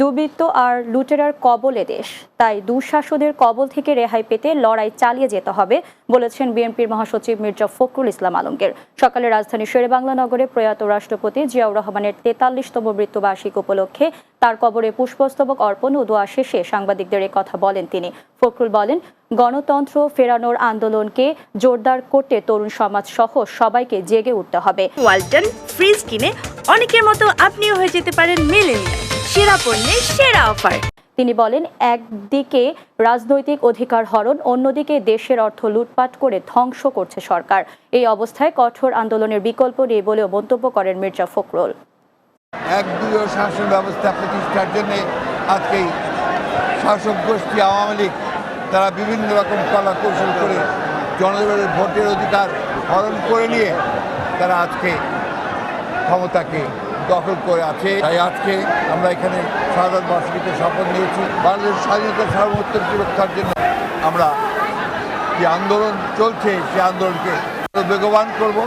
দুর্বৃত্ত আর লুটেরার কবলে দেশ। তাই দুঃশাসনের কবল থেকে রেহাই পেতে লড়াই চালিয়ে যেতে হবে, বলেছেন বিএনপির মহাসচিব মির্জা ফখরুল ইসলাম আলমগীর। সকালে রাজধানী শেরেবাংলা নগরে প্রয়াত রাষ্ট্রপতি জিয়াউর রহমানের তেতাল্লিশতম মৃত্যুবার্ষিক উপলক্ষে তার কবরে পুষ্পস্তবক অর্পণ ও দোয়া শেষে সাংবাদিকদের কথা বলেন তিনি। ফখরুল বলেন, গণতন্ত্র ফেরানোর আন্দোলনকে জোরদার করতে তরুণ সমাজ সহ সবাইকে জেগে উঠতে হবে। ওয়ালটন ফ্রিজ কিনে অনেকের মতো আপনিও হয়ে যেতে পারেন মিলেনিয়াল। সেরা পণ্যের সেরা অফার। তিনি বলেন একদিকে রাজনৈতিক অধিকার হরণ অন্যদিকে দেশের অর্থ লুটপাট করে ধ্বংস করছে সরকার। এই অবস্থায় কঠোর আন্দোলনের বিকল্প নেই বলেও মন্তব্য করেন মির্জা ফখরুল। এক একদলীয় শাসন ব্যবস্থা প্রতিষ্ঠার জন্য আজকে শাসক গোষ্ঠী আওয়ামী লীগ তারা বিভিন্ন রকম কলা কৌশল করে জনগণের ভোটের অধিকার হরণ করে নিয়ে তারা আজকে ক্ষমতাকে দখল করে আছে। তাই আজকে আমরা এখানে সাধারণ বাসীকে শপথ নিয়েছি। বাংলাদেশ স্বাধীনতা সার্বভৌমত্ব সুরক্ষার জন্য আমরা যে আন্দোলন চলছে, সে আন্দোলনকে বেগবান করব।